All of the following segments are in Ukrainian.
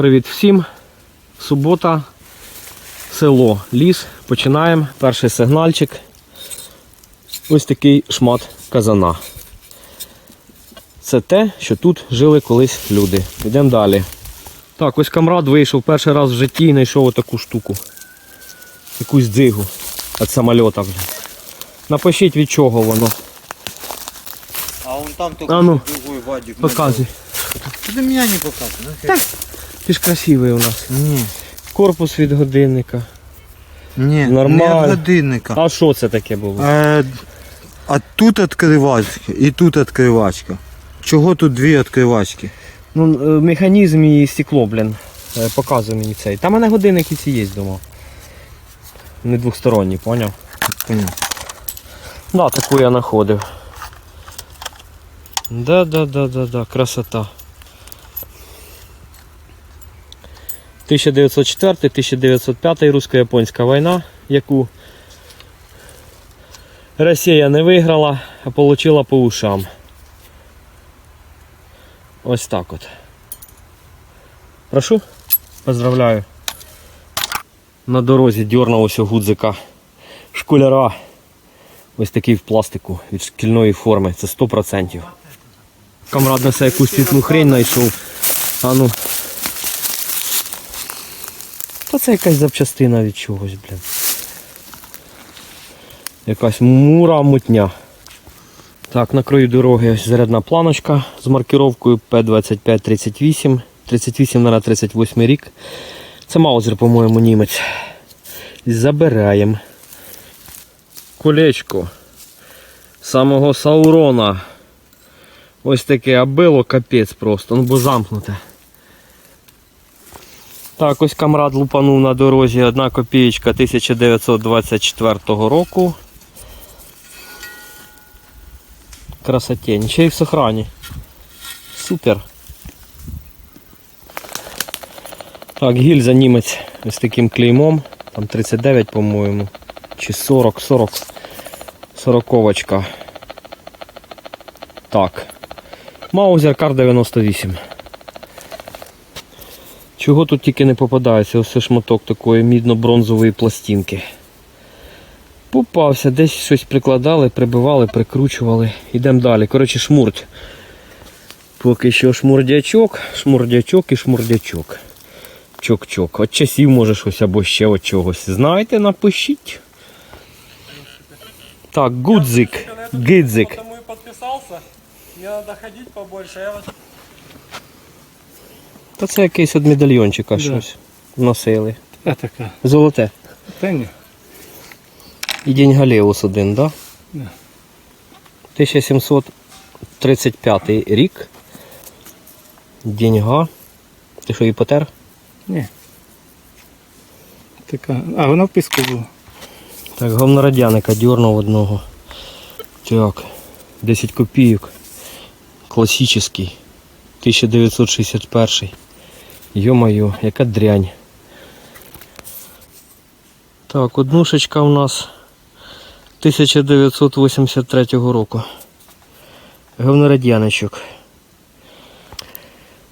Привіт всім. Субота, село, ліс. Починаємо. Перший сигнальчик. Ось такий шмат казана. Це те, що тут жили колись люди. Йдемо далі. Так, ось камрад вийшов перший раз в житті і знайшов отаку штуку. Якусь дзигу від самольота. Вже. Напишіть від чого воно. А он там только А ну, другой Вадик. Показуй. Ты до меня не показывай. Ну, Ти ж красивий у нас. Не, Корпус від годинника. не, Нормально. не годинника. А що це таке було? Е, а тут відкривачка і тут відкривачка. Чого тут дві відкривачки? Ну, е, механізм і стекло, блін. Е, Показує мені цей. Там у мене годинник і ці є вдома. Не двосторонній, поняв? Понял. Да, таку я знаходив. Да, да, да, да, да, красота. 1904-1905 русско-японська війна, яку Росія не виграла, а отримала по ушам. Ось так от. Прошу. Поздравляю. На дорозі дьорнув гудзика школяра. Ось такий в пластику від шкільної форми. Це 100%. Камрад несе якусь світлу хрень знайшов. А ну. Та це якась запчастина від чогось, блін. Якась мура мутня. Так, на краю дороги зарядна планочка з маркировкою P2538. 38 на 38 рік. Це Маузер, по-моєму, німець. Забираємо. Колечко. Самого Саурона. Ось таке а било капець просто, ну бо замкнуте. Так, ось камрад лупанув на дорозі. Одна копієчка 1924 року. Красотень. Ще й в сохрані. Супер. Так, гільза німець ось таким клеймом. Там 39, по-моєму. Чи 40, 40. Сороковочка. Так. Маузер Кар 98. Чого тут тільки не попадається? Ось шматок такої мідно-бронзової пластинки. Попався, десь щось прикладали, прибивали, прикручували. Йдемо далі. Коротше, шмурдь. Поки що шмурдячок, шмурдячок і шмурдячок. Чок-чок. От часів може щось або ще от чогось. Знаєте, напишіть. Так, гудзик, гидзик. Потому и подписался. Мне надо ходить побольше. Та це якийсь від медальйончика щось носили. А така. Золоте. Та ні. І Деньгалеус один, да? Да. 1735 рік. Деньга. Ти що, її потер? Ні. Така. А, вона в піску була. Так, говнорадяника дернув одного. Так, 10 копійок. Класичний. 1961. Йо-моє, яка дрянь. Так, однушечка у нас 1983 року. Говнорадяничок.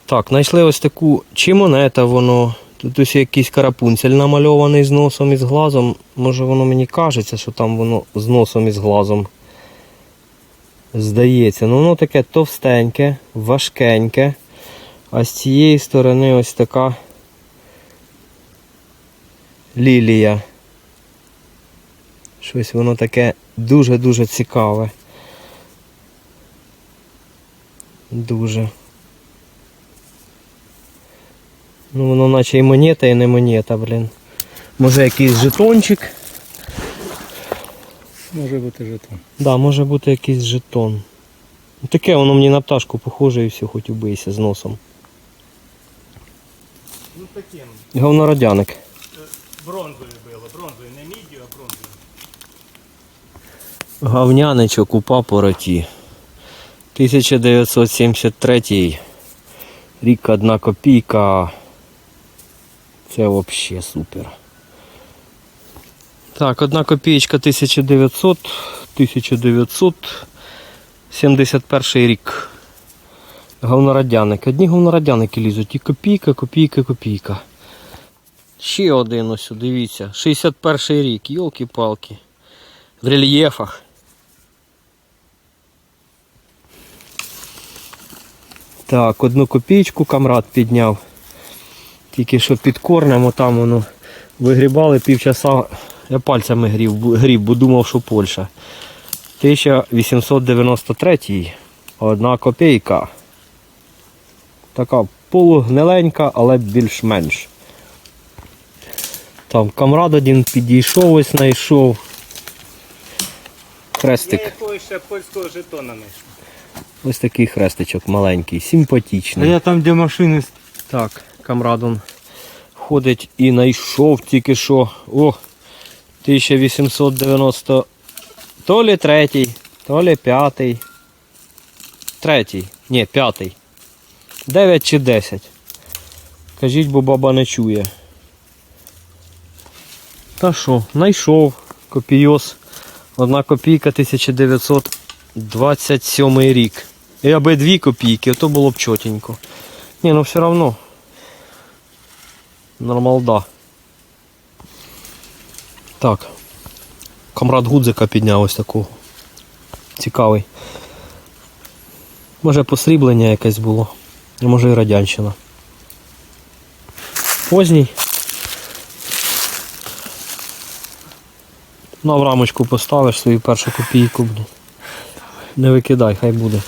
Так, знайшли ось таку чи монета воно. Тут ось якийсь карапунцель намальований з носом і з глазом. Може воно мені кажеться, що там воно з носом і з глазом. Здається, ну воно таке товстеньке, важкеньке. А з цієї сторони ось така лілія. Щось воно таке дуже-дуже цікаве. Дуже. Ну воно наче і монета, і не монета, блін. Може якийсь жетончик. Може бути жетон. Да, може бути якийсь жетон. Таке воно мені на пташку похоже і все, хоч убийся з носом. Таким. Говнорадяник. Бронзові було. Бронзові, не мідію, а бронзові. Гавняничок у папороті. 1973 рік одна копійка. Це взагалі супер. Так, одна копієчка 1900, 1971 рік. Говнорадяники. Одні говнорадяники лізуть. І копійка, копійка, копійка. Ще один ось, дивіться. 61 рік, йолки-палки. В рельєфах. Так, одну копійку камрад підняв. Тільки що під корнем, отам воно вигрібали півчаса. Я пальцями грів, гріб, бо думав, що Польща. 1893 одна копійка. Така полугниленька, але більш-менш. Там камрад один підійшов, ось знайшов. Хрестик. якогось ще польського жетона знайшов. Ось такий хрестичок маленький, А я там, де машини Так, камрад он ходить і знайшов тільки що. О, 1890. То лі третій, то лі п'ятий. Третій. Ні, п'ятий. 9 чи 10. Кажіть, бо баба не чує. Та що, знайшов копійос. Одна копійка 1927 рік. І аби дві копійки, то було б чотенько. Ні, ну все равно. Нормалда. Так. Камрад Гудзика підняв ось такого. Цікавий. Може посріблення якесь було. А може і радянщина. Поздній. На в рамочку поставиш свою першу копійку. Не викидай, хай буде.